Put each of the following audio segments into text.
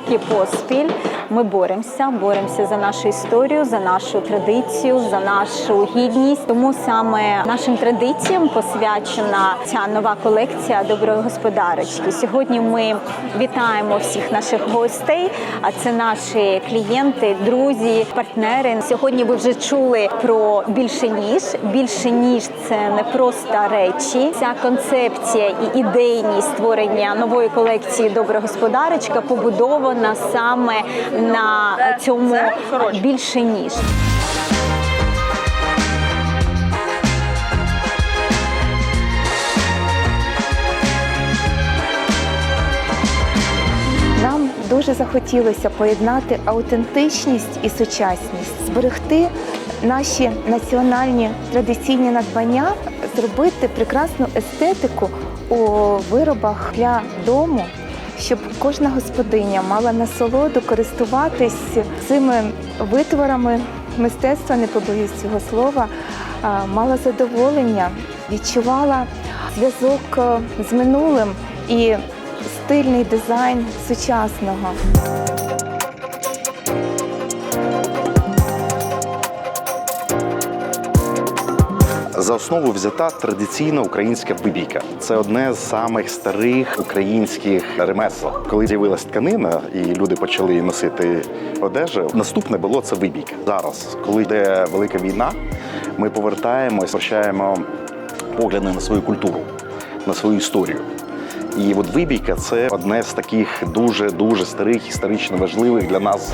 роки поспіль ми боремося, боремося за нашу історію, за нашу традицію, за нашу гідність. Тому саме нашим традиціям посвячена ця нова колекція доброї господарочки. Сьогодні ми вітаємо всіх наших гостей. А це наші клієнти, друзі, партнери. Сьогодні ви вже чули про більше ніж. Більше ніж це не просто речі. Ця концепція і ідейність створення нової колекції Добра господарочка побудована саме на цьому більше ніж. Нам дуже захотілося поєднати аутентичність і сучасність, зберегти наші національні традиційні надбання, зробити прекрасну естетику у виробах для дому, щоб кожна господиня мала насолоду користуватись цими витворами мистецтва, не побоюсь цього слова, мала задоволення, відчувала зв'язок е, з минулим і стильний дизайн сучасного. За основу взята традиційна українська вибійка. Це одне з самих старих українських ремесел. Коли з'явилась тканина і люди почали носити одежу, наступне було це вибійка. Зараз, коли йде велика війна, ми повертаємось, прощаємо погляди на свою культуру, на свою історію. І от вибійка це одне з таких дуже дуже старих, історично важливих для нас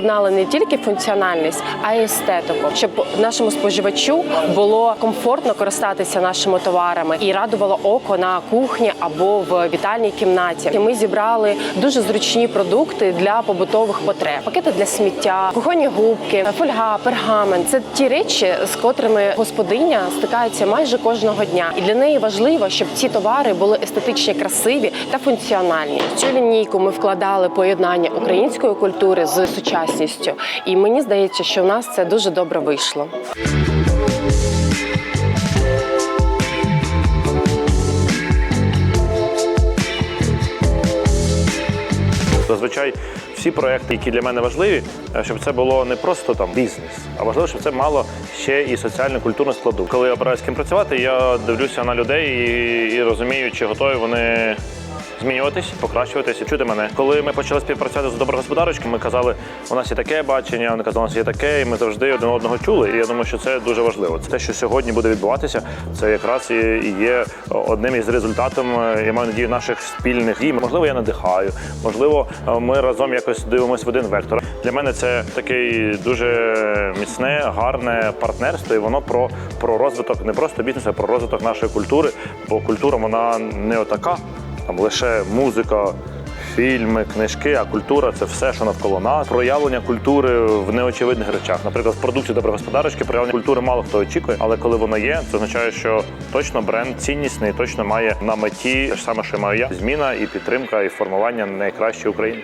Поєднали не тільки функціональність, а й естетику, щоб нашому споживачу було комфортно користатися нашими товарами і радувало око на кухні або в вітальній кімнаті. Ми зібрали дуже зручні продукти для побутових потреб: пакети для сміття, кухонні губки, фольга, пергамент це ті речі, з котрими господиня стикається майже кожного дня. І для неї важливо, щоб ці товари були естетичні, красиві та функціональні. В цю лінійку ми вкладали поєднання української культури з сучасністю. І мені здається, що в нас це дуже добре вийшло. Зазвичай всі проекти, які для мене важливі, е, щоб це було не просто там бізнес, а важливо, щоб це мало ще і соціально культурну складу. Коли я обираю з ким працювати, я дивлюся на людей і, і розумію, чи готові вони. Змінюватись, покращуватись чути мене. Коли ми почали співпрацювати з доброгосподарочками, ми казали, у нас є таке бачення, вони казали, у нас є таке, і ми завжди один одного чули. І я думаю, що це дуже важливо. Це те, що сьогодні буде відбуватися, це якраз і є одним із результатом, е, я маю надію, наших спільних дій. Можливо, я надихаю, можливо, е, ми разом якось дивимося в один вектор. Для мене це такий дуже міцне, гарне партнерство, і воно про, про розвиток не просто бізнесу, а про розвиток нашої культури. Бо культура вона не отака, там лише музика. Фільми, книжки, а культура це все, що навколо нас. Проявлення культури в неочевидних речах. Наприклад, в продукції доброгосподарочки проявлення культури мало хто очікує, але коли воно є, це означає, що точно бренд ціннісний, точно має на меті те ж саме, що маю я зміна і підтримка, і формування найкращої України.